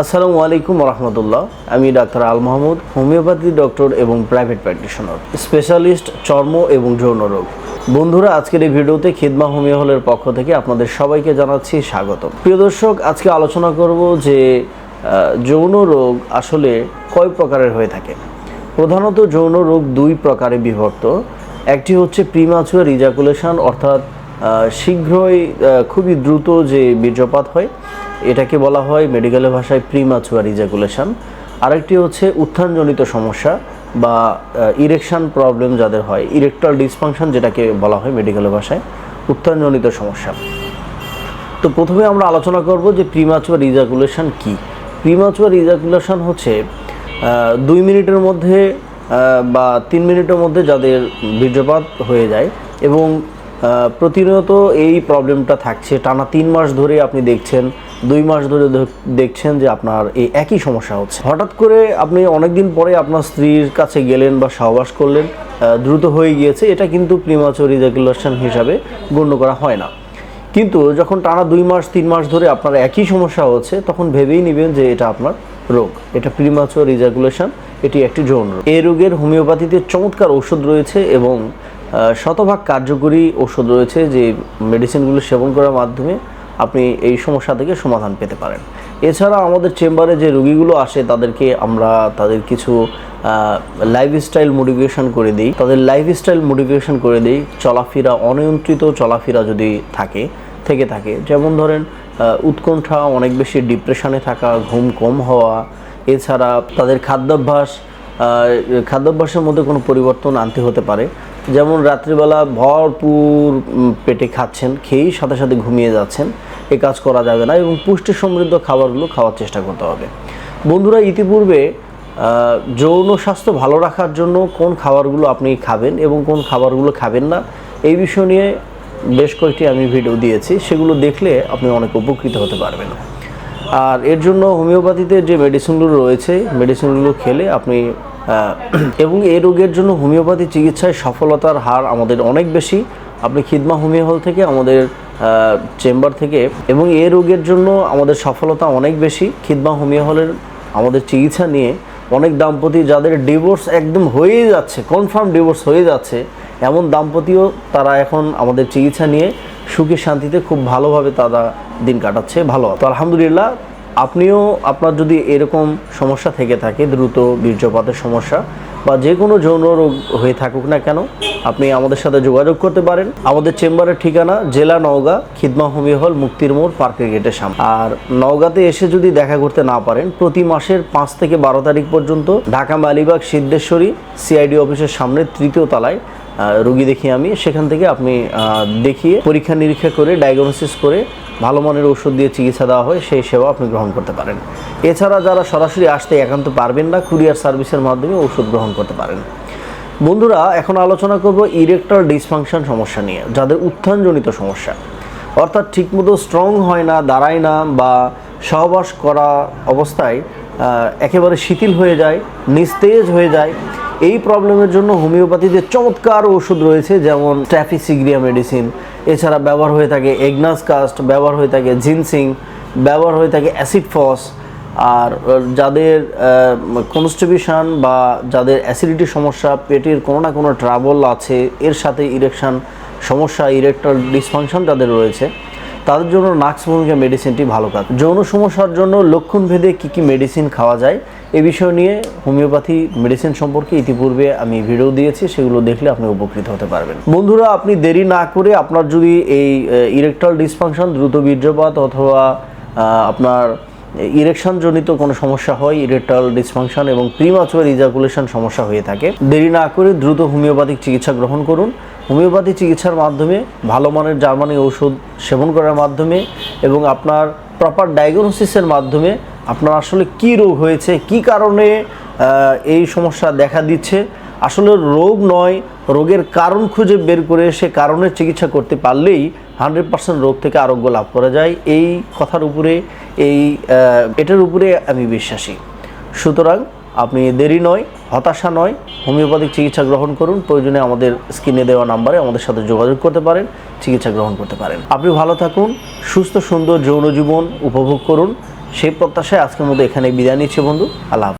আসসালামু আলাইকুম রহমতুল্লাহ। আমি doctor Al Mahmud, homeopathy doctor এবং প্রাইভেট প্র্যাকটিশনার, স্পেশালিস্ট চর্ম এবং যৌন রোগ। বন্ধুরা, আজকের এই ভিডিওতে খিদমা হোমিও হলের পক্ষ থেকে আপনাদের সবাইকে জানাচ্ছি স্বাগত প্রিয় দর্শক, আজকে আলোচনা করব যে যৌন রোগ আসলে কয় প্রকারের হয়ে থাকে। প্রধানত যৌন রোগ দুই প্রকারে বিভক্ত। একটি হচ্ছে প্রিমাচুয়ার ইজাকুলেশন অর্থাৎ শীঘ্রই খুবই দ্রুত যে বীর্যপাত হয়। এটাকে বলা হয় মেডিকেলের ভাষায় প্রিমাচুয়ার ইজাকুলেশন। আরেকটি হচ্ছে উত্থানজনিত সমস্যা বা ইরেকশন প্রবলেম যাদের হয় ইরেকটাল ডিসফাংশন যেটাকে বলা হয় মেডিকেলের ভাষায়, উত্থানজনিত সমস্যা। তো প্রথমে আমরা আলোচনা করব যে প্রিমাচুয়ার ইজাকুলেশন কি। প্রিমাচুয়ার ইজাকুলেশন হচ্ছে দুই মিনিটের মধ্যে বা তিন মিনিটের মধ্যে যাদের বীর্যপাত হয়ে যায় এবং প্রতিনিয়ত এই প্রবলেমটা থাকছে। টানা তিন মাস ধরে আপনি দেখছেন, দুই মাস ধরে দেখ- দেখছেন যে আপনার এই একই সমস্যা হচ্ছে। হঠাৎ করে আপনি অনেকদিন পরে আপনার স্ত্রীর কাছে গেলেন বা সহবাস করলেন দ্রুত হয়ে গিয়েছে। এটা কিন্তু প্রিমাচুয়ার ইজাকুলেশন হিসাবে গণ্য করা হয় না। কিন্তু যখন টানা দুই মাস, তিন মাস ধরে আপনার একই সমস্যা হচ্ছে, তখন ভেবেই নেবেন যে এটা আপনার রোগ। এটা প্রিমাচুয়ার রিজাকুলেশন এটি একটি যৌন রোগ। এই রোগের হোমিওপ্যাথিতে চমৎকার ওষুধ রয়েছে এবং শতভাগ কার্যকরী ওষুধ রয়েছে যে মেডিসিনগুলো সেবন করার মাধ্যমে আপনি এই সমস্যা থেকে সমাধান পেতে পারেন। এছাড়া আমাদের চেম্বারে যে রোগীগুলো আসে, তাদেরকে আমরা তাদের কিছু লাইফস্টাইল মোটিভেশন করে দিই। তাদের লাইফস্টাইল মোটিভেশন করে দিই। চলাফেরা অনিয়ন্ত্রিত চলাফেরা যদি থাকে, থেকে থাকে, যেমন ধরেন উৎকণ্ঠা, অনেক বেশি ডিপ্রেশনে থাকা, ঘুম কম হওয়া, এছাড়া তাদের খাদ্যাভ্যাস খাদ্যাভ্যাসের মধ্যে কোনো পরিবর্তন আনতে হতে পারে। যেমন রাত্রিবেলা ভরপুর পেটে খাচ্ছেন, খেয়েই সাথে সাথে ঘুমিয়ে যাচ্ছেন, এ কাজ করা যাবে না এবং পুষ্টি সমৃদ্ধ খাবারগুলো খাওয়ার চেষ্টা করতে হবে। বন্ধুরা, ইতিপূর্বে যৌন স্বাস্থ্য ভালো রাখার জন্য কোন খাবারগুলো আপনি খাবেন এবং কোন খাবারগুলো খাবেন না, এই বিষয় নিয়ে বেশ কয়েকটি আমি ভিডিও দিয়েছি, সেগুলো দেখলে আপনি অনেক উপকৃত হতে পারবেন। আর এর জন্য হোমিওপ্যাথিতে যে মেডিসিনগুলো রয়েছে মেডিসিনগুলো খেলে আপনি এবং এই রোগের জন্য হোমিওপ্যাথি চিকিৎসায় সফলতার হার আমাদের অনেক বেশি। আপনি খিদমা হোমিও হল থেকে আমাদের চেম্বার থেকে, এবং এই রোগের জন্য আমাদের সফলতা অনেক বেশি। খিদমা হোমিও হলের আমাদের চিকিৎসা নিয়ে অনেক দাম্পতি যাদের ডিভোর্স একদম হয়েই যাচ্ছে কনফার্ম ডিভোর্স হয়ে যাচ্ছে, এমন দাম্পতিও তারা এখন আমাদের চিকিৎসা নিয়ে সুখে শান্তিতে খুব ভালোভাবে তারা দিন কাটাচ্ছে, ভালো তো আলহামদুলিল্লাহ আপনিও আপনার যদি এরকম সমস্যা থেকে থাকে, দ্রুত বীর্যপাতের সমস্যা বা যে কোনো যৌন রোগ হয়ে থাকুক না কেন, আপনি আমাদের সাথে যোগাযোগ করতে পারেন। আমাদের চেম্বারের ঠিকানা জেলা নওগাঁ, খিদমা হোমিও হল, মুক্তির মোড়, পার্কের গেটের সামনে। আর নওগাঁতে এসে যদি দেখা করতে না পারেন, প্রতি মাসের পাঁচ থেকে বারো তারিখ পর্যন্ত ঢাকা, মালিবাগ, সিদ্ধেশ্বরী, সিআইডি অফিসের সামনে তৃতীয় তলায় রুগী দেখি আমি সেখান থেকে আপনি দেখিয়ে পরীক্ষা নিরীক্ষা করে ডায়াগনোসিস করে ভালো মানের ওষুধ দিয়ে চিকিৎসা দেওয়া হয়, সেই সেবা আপনি গ্রহণ করতে পারেন। এছাড়া যারা সরাসরি আসতে একান্ত পারবেন না, কুরিয়ার সার্ভিসের মাধ্যমে ওষুধ গ্রহণ করতে পারেন। বন্ধুরা, এখন আলোচনা করব ইরেকটাল ডিসফাংশন সমস্যা নিয়ে, যাদের উত্থানজনিত সমস্যা। অর্থাৎ ঠিকমতো স্ট্রং হয় না, দাঁড়ায় না বা সহবাস করা অবস্থায় একেবারে শিথিল হয়ে যায়, নিস্তেজ হয়ে যায় এই প্রবলেমের জন্য হোমিওপ্যাথিতে চমৎকার ওষুধ রয়েছে, যেমন ট্র্যাফিসিগ্রিয়া মেডিসিন। এছাড়া ব্যবহার হয়ে থাকে এগনাস কাস্ট, ব্যবহার হয়ে থাকে জিনসিং, ব্যবহার হয়ে থাকে অ্যাসিড ফস। আর যাদের কনস্টিবিউশন বা যাদের অ্যাসিডিটি সমস্যা, পেটের কোনো না কোনো ট্রাবল আছে, এর সাথে ইরেকশন, সমস্যা ইরেকটাল ডিসফাংশন যাদের রয়েছে তাদের জন্য নাক্স ভূমিকা মেডিসিনটি ভালো কাজ। যৌন সমস্যার জন্য লক্ষণ ভেদে কী কী মেডিসিন খাওয়া যায়, এ বিষয় নিয়ে হোমিওপ্যাথি মেডিসিন সম্পর্কে ইতিপূর্বে আমি ভিডিও দিয়েছি, সেগুলো দেখলে আপনি উপকৃত হতে পারবেন। বন্ধুরা, আপনি দেরি না করে আপনার যদি এই ইরেকটাল ডিসফাংশন দ্রুত বীর্যপাত অথবা আপনার ইরেকশন জনিত কোনো সমস্যা হয় ইরেকটাল ডিসফাংশন এবং প্রিমাচুয়ার ইজাকুলেশন সমস্যা হয়ে থাকে, দেরি না করে দ্রুত হোমিওপ্যাথিক চিকিৎসা গ্রহণ করুন। হোমিওপ্যাথি চিকিৎসার মাধ্যমে, ভালো মানের জার্মানি ওষুধ সেবন করার মাধ্যমে এবং আপনার প্রপার ডায়াগনোসিসের মাধ্যমে আপনার আসলে কি রোগ হয়েছে, কি কারণে এই সমস্যা দেখা দিচ্ছে। আসলে রোগ নয়, রোগের কারণ খুঁজে বের করে সে কারণের চিকিৎসা করতে পারলেই হান্ড্রেড পার্সেন্ট রোগ থেকে আরোগ্য লাভ করা যায়। এই কথার উপরে, এই এটার উপরে আমি বিশ্বাসী। সুতরাং আপনি দেরি নয়, হতাশা নয়, হোমিওপ্যাথিক চিকিৎসা গ্রহণ করুন, প্রয়োজনে আমাদের স্ক্রিনে দেওয়া নাম্বারে আমাদের সাথে যোগাযোগ করতে পারেন, চিকিৎসা গ্রহণ করতে পারেন আপনি ভালো থাকুন, সুস্থ, সুন্দর, যৌন জীবন উপভোগ করুন, সেই প্রত্যাশায় আজকের মধ্যে এখানে বিদায় নিচ্ছে বন্ধু, আল্লাহ।